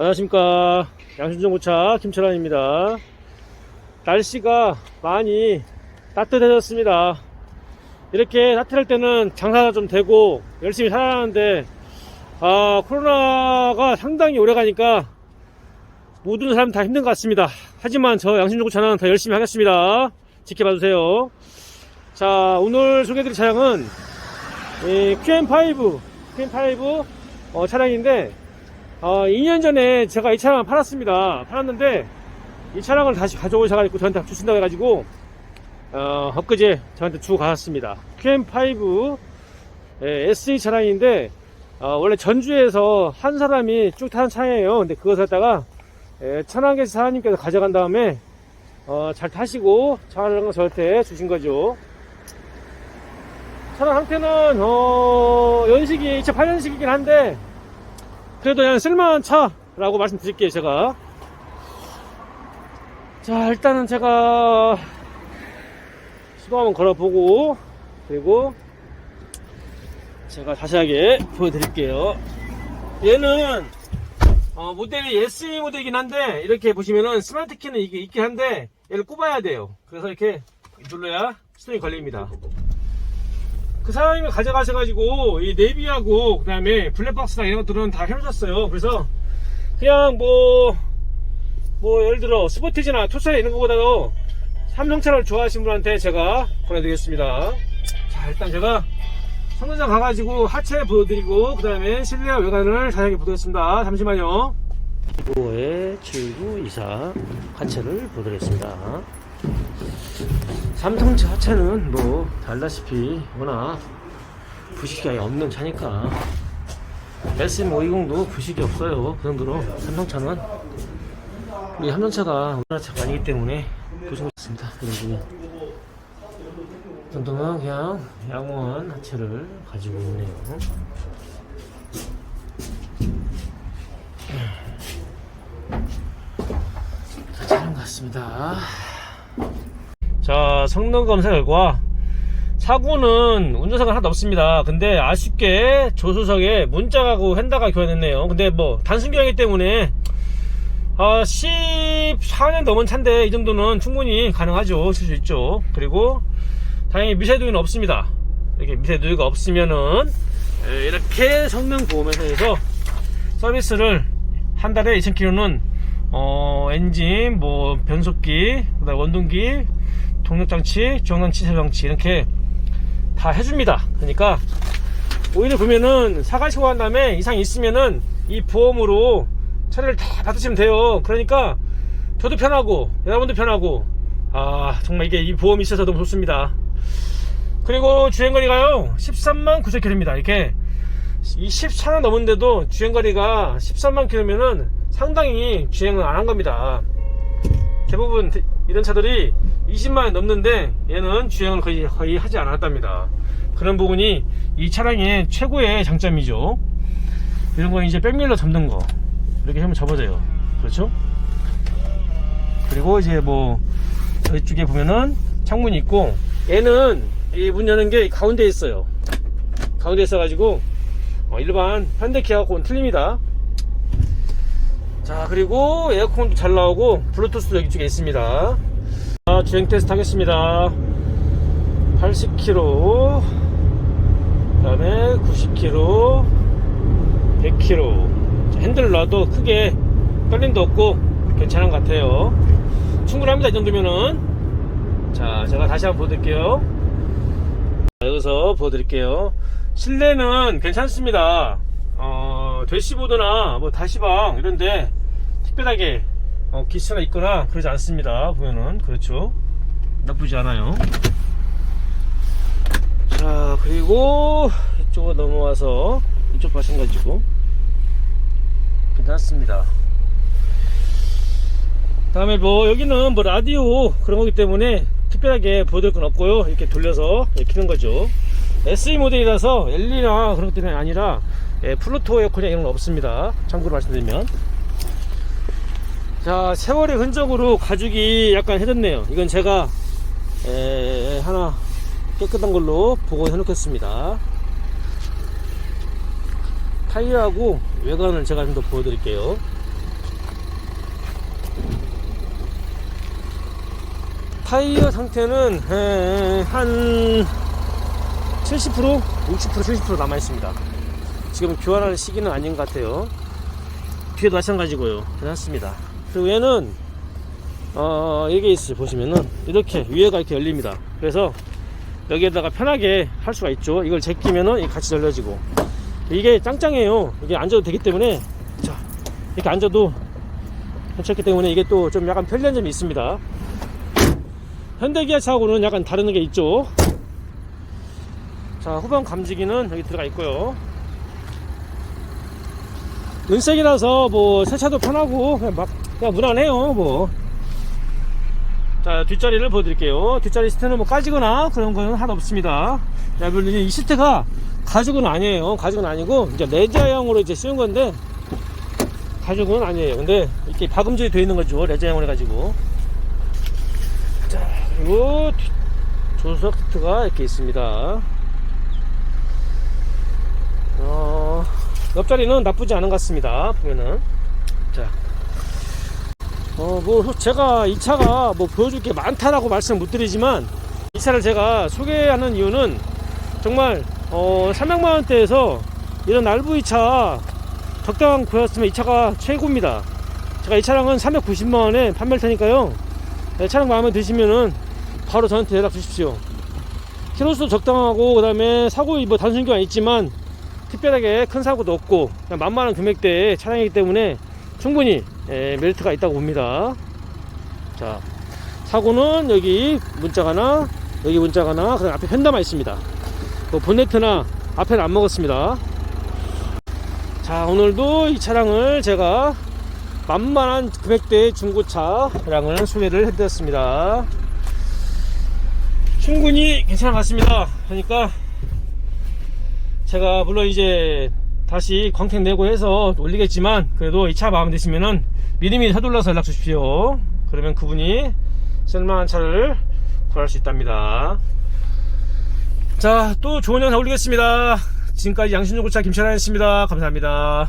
안녕하십니까. 양순정고차 김철환입니다. 날씨가 많이 따뜻해졌습니다. 이렇게 따뜻할 때는 장사가 좀 되고 열심히 살아가는데 아 코로나가 상당히 오래 가니까 모든 사람 다 힘든 것 같습니다. 하지만 저 양순정고차는 더 열심히 하겠습니다. 지켜봐 주세요. 자 오늘 소개해드릴 차량은 이 QM5 QM5 어, 차량인데 어, 2년 전에 제가 이 차량을 팔았습니다. 팔았는데 이 차량을 다시 가져오셔가지고 저한테 주신다고 해가지고 어, 엊그제 저한테 주고 가셨습니다. QM5 예, SE 차량인데 어, 원래 전주에서 한 사람이 쭉 타는 차량이에요. 근데 그것을 갖다가 예, 천안계시 사장님께서 가져간 다음에 어, 잘 타시고 차량을 저한테 주신 거죠. 차량 상태는 어, 연식이 2008년식이긴 한데 그래도 그냥 쓸만한 차라고 말씀드릴게요 제가. 자 일단은 제가 시도 한번 걸어보고 그리고 제가 자세하게 보여드릴게요. 얘는 어, 모델이 SE 모델이긴 한데 이렇게 보시면은 스마트 키는 이게 있긴 한데 얘를 꼽아야 돼요. 그래서 이렇게 눌러야 시동이 걸립니다 그 사장님이 가져가셔가지고 이 내비하고 그 다음에 블랙박스나 이런 것들은 다 해놓으셨어요. 그래서 그냥 뭐뭐 예를 들어 스포티지나 투사 이런 거보다도 삼성차를 좋아하시는 분한테 제가 보내드리겠습니다. 자 일단 제가 성능장 가가지고 하체 보여드리고 그 다음에 실내와 외관을 자세하게 보도록 잠시만요. 2호의 7924 하체를 보도록 삼성차 하체는 뭐 달다시피 워낙 부식이 아예 없는 차니까. SM520도 부식이 없어요. 그 정도로 삼성차는. 우리 삼성차가 우리나라 차가 아니기 때문에 부식이 없습니다. 그리고 이 정도면 그냥 양호한 하체를 가지고 있네요. 자, 차량 같습니다 자 성능 검사 결과. 사고는 운전사가 하나도 없습니다. 근데 아쉽게 조수석에 문짝하고 핸다가 교환했네요. 근데 뭐 단순 교환이기 때문에 아 14년 넘은 차인데 이 정도는 충분히 가능하죠. 쓸 수 있죠. 그리고 다행히 미세누이는 없습니다. 이렇게 미세누이가 없으면은 에, 이렇게 성능 보험회사에서 서비스를 한 달에 2,000km는 어, 엔진, 뭐 변속기, 그다음 원동기, 동력장치, 중앙장치, 세장치 이렇게 다 해줍니다. 그러니까 오히려 보면은 사가시 고 한 다음에 이상 있으면은 이 보험으로 처리를 다 받으시면 돼요. 그러니까 저도 편하고 여러분도 편하고 아 정말 이게 이 보험이 있어서 너무 좋습니다. 그리고 주행거리가요 13만 9천km입니다. 이렇게 이 14년 넘은데도 주행거리가 13만 km면은 상당히 주행을 안 한 겁니다. 대부분 이런 차들이 20만원 넘는데 얘는 주행을 거의, 거의 하지 않았답니다. 그런 부분이 이 차량의 최고의 장점이죠. 이런 거 이제 백밀러 접는 거 이렇게 하면 접어져요. 그렇죠? 그리고 이제 뭐 이쪽에 보면은 창문이 있고 얘는 이 문 여는 게 가운데 있어요. 가운데 있어 가지고 어, 일반 현대키하고는 틀립니다. 자 그리고 에어컨도 잘 나오고 블루투스도 여기 쪽에 있습니다 자, 주행 테스트 하겠습니다. 80km 그 다음에 90km 100km 핸들 놔도 크게 떨림도 없고 괜찮은 것 같아요. 충분합니다 이 정도면은. 자 제가 다시 한번 보여드릴게요. 자, 여기서 보여드릴게요. 실내는 괜찮습니다. 어, 대시보드나 뭐 다시방 이런데 특별하게 어, 기스가 있거나 그러지 않습니다. 보면은 그렇죠. 나쁘지 않아요. 자 그리고 이쪽으로 넘어와서 이쪽 마찬가지고 괜찮습니다. 다음에 뭐 여기는 뭐 라디오 그런 거기 때문에 특별하게 보여드릴 건 없고요. 이렇게 돌려서 이렇게 키는 거죠. SE 모델이라서 엘리나 그런 것들이 아니라 예, 플루토 에어컨이 이런 건 없습니다. 참고로 말씀드리면. 자 세월의 흔적으로 가죽이 약간 해졌네요. 이건 제가 에, 하나 깨끗한 걸로 보고 해놓겠습니다. 타이어하고 외관을 제가 좀 더 보여드릴게요. 타이어 상태는 에, 한 70%? 60% 70% 남아 있습니다. 지금 교환할 시기는 아닌 것 같아요. 뒤에도 마찬가지고요. 괜찮습니다. 그리고 얘는 어, 이게 있어요. 보시면은 이렇게 위에가 이렇게 열립니다. 그래서 여기에다가 편하게 할 수가 있죠. 이걸 제끼면은 같이 열려지고 이게 짱짱해요. 이게 앉아도 되기 때문에 자 이렇게 앉아도 괜찮기 때문에 이게 또 좀 약간 편리한 점이 있습니다. 현대기아차하고는 약간 다른 게 있죠. 자 후방 감지기는 여기 들어가 있고요. 은색이라서 뭐 세차도 편하고 그냥 막 그냥 무난해요 뭐. 자 뒷자리를 보여드릴게요. 뒷자리 시트는 뭐 까지거나 그런 거는 하나 없습니다. 자 물론 이 시트가 가죽은 아니에요. 가죽은 아니고 이제 레저형으로 이제 쓰는 건데 가죽은 아니에요. 근데 이렇게 박음질이 되어 있는 거죠. 레저형으로 해가지고. 자 그리고 뒷- 조수석 시트가 이렇게 있습니다. 어, 옆자리는 나쁘지 않은 것 같습니다. 보면은. 자. 어, 뭐, 제가 이 차가 뭐 보여줄 게 많다라고 말씀 못 드리지만, 이 차를 제가 소개하는 이유는 정말, 어, 300만 원대에서 이런 RV 차 적당한 구였으면 이 차가 최고입니다. 제가 이 차량은 390만 원에 판매할 테니까요. 네, 차량 마음에 드시면은 바로 저한테 연락 주십시오. 키로수도 적당하고, 그 다음에 사고 뭐 단순기가 있지만, 특별하게 큰 사고도 없고 만만한 금액대의 차량이기 때문에 충분히 예, 메리트가 있다고 봅니다. 자 사고는 여기 문자가 하나 여기 문자가 하나 그다음 앞에 펜다만 있습니다. 뭐 본네트나 앞에는 안 먹었습니다. 자 오늘도 이 차량을 제가 만만한 금액대의 중고차 차량을 소개를 해드렸습니다. 충분히 괜찮은 것 같습니다. 그러니까 제가 물론 이제 다시 광택 내고 해서 올리겠지만 그래도 이 차 마음에 드시면은 미리미리 서둘러서 연락 주십시오. 그러면 그분이 쓸만한 차를 구할 수 있답니다. 자, 또 좋은 영상 올리겠습니다. 지금까지 양신중고차 김철환이었습니다. 감사합니다.